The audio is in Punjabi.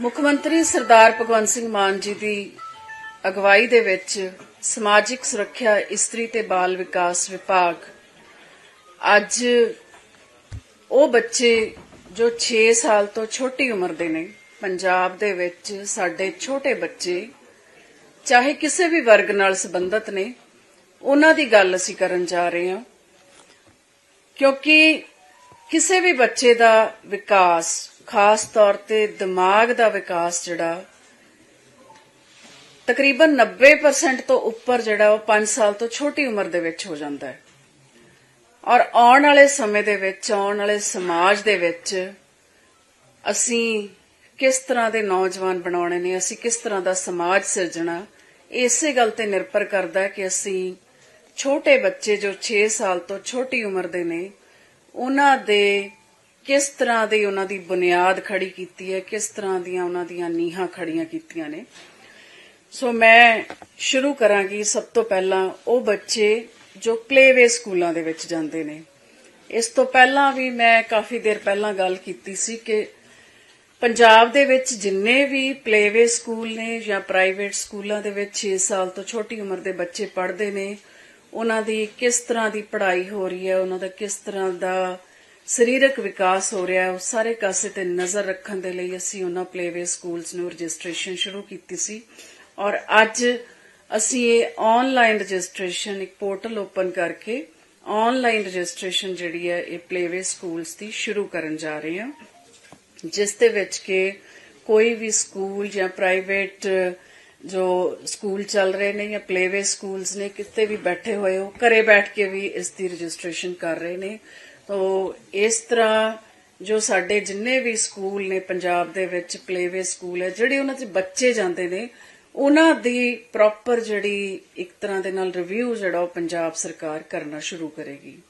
ਮੁੱਖ ਮੰਤਰੀ ਸਰਦਾਰ ਭਗਵੰਤ ਸਿੰਘ ਮਾਨ ਜੀ ਦੀ ਅਗਵਾਈ ਦੇ ਵਿੱਚ ਸਮਾਜਿਕ ਸੁਰੱਖਿਆ, ਇਸਤਰੀ ਤੇ ਬਾਲ ਵਿਕਾਸ ਵਿਭਾਗ। ਅੱਜ ਉਹ ਬੱਚੇ ਜੋ 6 ਸਾਲ ਤੋਂ ਛੋਟੀ ਉਮਰ ਦੇ ਨੇ, ਪੰਜਾਬ ਦੇ ਵਿੱਚ ਸਾਡੇ ਛੋਟੇ ਬੱਚੇ, ਚਾਹੇ ਕਿਸੇ ਵੀ ਵਰਗ ਨਾਲ ਸੰਬੰਧਿਤ ਨੇ, ਉਹਨਾਂ ਦੀ ਗੱਲ ਅਸੀਂ ਕਰਨ ਜਾ ਰਹੇ ਹਾਂ। ਕਿਉਂਕਿ ਕਿਸੇ ਵੀ ਬੱਚੇ ਦਾ ਵਿਕਾਸ ਖਾਸ ਤੌਰ ਤੇ ਦਿਮਾਗ ਦਾ ਵਿਕਾਸ ਜਿਹੜਾ, ਤਕਰੀਬਨ 90% ਤੋਂ ਉੱਪਰ ਜਿਹੜਾ ਉਹ 5 ਸਾਲ ਤੋਂ ਛੋਟੀ ਉਮਰ ਦੇ ਵਿੱਚ ਹੋ ਜਾਂਦਾ ਹੈ। ਔਰ ਆਉਣ ਵਾਲੇ ਸਮੇਂ ਦੇ ਵਿੱਚ, ਆਉਣ ਵਾਲੇ ਸਮਾਜ ਦੇ ਵਿੱਚ ਅਸੀਂ ਕਿਸ ਤਰ੍ਹਾਂ ਦੇ ਨੌਜਵਾਨ ਬਣਾਉਣੇ ਨੇ, ਅਸੀਂ ਕਿਸ ਤਰ੍ਹਾਂ ਦਾ ਸਮਾਜ ਸਿਰਜਣਾ, ਇਸੇ ਗੱਲ ਤੇ ਨਿਰਭਰ ਕਰਦਾ ਹੈ ਕਿ ਅਸੀਂ ਛੋਟੇ ਬੱਚੇ ਜੋ 6 ਸਾਲ ਤੋਂ ਛੋਟੀ ਉਮਰ ਦੇ ਨੇ, ਉਹਨਾਂ ਦੇ ਕਿਸ ਤਰ੍ਹਾਂ ਦੀ ਉਹਨਾਂ ਦੀ ਬੁਨਿਆਦ ਖੜੀ ਕੀਤੀ ਹੈ, ਕਿਸ ਤਰ੍ਹਾਂ ਦੀਆਂ ਉਹਨਾਂ ਦੀਆਂ ਨੀਹਾਂ ਖੜੀਆਂ ਕੀਤੀਆਂ ਨੇ। ਸੋ ਮੈਂ ਸ਼ੁਰੂ ਕਰਾਂਗੀ, ਸਭ ਤੋਂ ਪਹਿਲਾਂ ਉਹ ਬੱਚੇ ਜੋ ਪਲੇਵੇ ਸਕੂਲਾਂ ਦੇ ਵਿੱਚ ਜਾਂਦੇ ਨੇ। ਇਸ ਤੋਂ ਪਹਿਲਾਂ ਵੀ ਮੈਂ ਕਾਫੀ ਦੇਰ ਪਹਿਲਾਂ ਗੱਲ ਕੀਤੀ ਸੀ ਕਿ ਪੰਜਾਬ ਦੇ ਵਿੱਚ ਜਿੰਨੇ ਵੀ ਪਲੇਵੇ ਸਕੂਲ ਨੇ ਜਾਂ ਪ੍ਰਾਈਵੇਟ ਸਕੂਲਾਂ ਦੇ ਵਿੱਚ 6 ਸਾਲ ਤੋਂ ਛੋਟੀ ਉਮਰ ਦੇ ਬੱਚੇ ਪੜ੍ਹਦੇ ਨੇ, ਉਹਨਾਂ ਦੀ ਕਿਸ ਤਰ੍ਹਾਂ ਦੀ ਪੜ੍ਹਾਈ ਹੋ ਰਹੀ ਹੈ, ਉਹਨਾਂ ਦਾ ਕਿਸ ਤਰ੍ਹਾਂ ਦਾ ਸਰੀਰਕ ਵਿਕਾਸ ਹੋ ਰਿਹਾ ਹੈ ਉਸ ਸਾਰੇ ਕਾਸੇ ਤੇ ਨਜ਼ਰ ਰੱਖਣ ਦੇ ਲਈ ਅਸੀਂ ਉਹਨਾਂ ਪਲੇਵੇ ਸਕੂਲਸ ਨੂੰ ਰਜਿਸਟ੍ਰੇਸ਼ਨ ਸ਼ੁਰੂ ਕੀਤੀ ਸੀ। ਔਰ ਅੱਜ ਅਸੀਂ ਇਹ ਆਨਲਾਈਨ ਰਜਿਸਟ੍ਰੇਸ਼ਨ, ਇੱਕ ਪੋਰਟਲ ਓਪਨ ਕਰਕੇ ਆਨਲਾਈਨ ਰਜਿਸਟ੍ਰੇਸ਼ਨ ਜਿਹੜੀ ਹੈ, ਇਹ ਪਲੇਵੇ ਸਕੂਲਸ ਦੀ ਸ਼ੁਰੂ ਕਰਨ ਜਾ ਰਹੇ ਹਾਂ। ਜਿਸ ਦੇ ਵਿੱਚ ਕਿ ਕੋਈ ਵੀ ਸਕੂਲ ਜਾਂ ਪ੍ਰਾਈਵੇਟ ਜੋ ਸਕੂਲ ਚੱਲ ਰਹੇ ਨੇ ਜਾਂ ਪਲੇਵੇ ਸਕੂਲਸ ਨੇ ਕਿਤੇ ਵੀ ਬੈਠੇ ਹੋਏ ਹੋ ਘਰੇ ਬੈਠ ਕੇ ਵੀ ਇਸ ਦੀ ਰਜਿਸਟ੍ਰੇਸ਼ਨ ਕਰ ਰਹੇ ਨੇ। ਤੋ ਇਸ ਤਰ੍ਹਾਂ ਜੋ ਸਾਡੇ ਜਿੰਨੇ ਵੀ ਸਕੂਲ ਨੇ ਪੰਜਾਬ ਦੇ ਵਿੱਚ ਪਲੇਵੇ ਸਕੂਲ ਹੈ, ਜਿਹੜੇ ਉਹਨਾਂ 'ਚ ਬੱਚੇ ਜਾਂਦੇ ਨੇ, ਉਹਨਾਂ ਦੀ ਪ੍ਰੋਪਰ ਜਿਹੜੀ ਇੱਕ ਤਰ੍ਹਾਂ ਦੇ ਨਾਲ ਰਿਵਿਊ ਜਿਹੜਾ ਉਹ ਪੰਜਾਬ ਸਰਕਾਰ ਕਰਨਾ ਸ਼ੁਰੂ ਕਰੇਗੀ।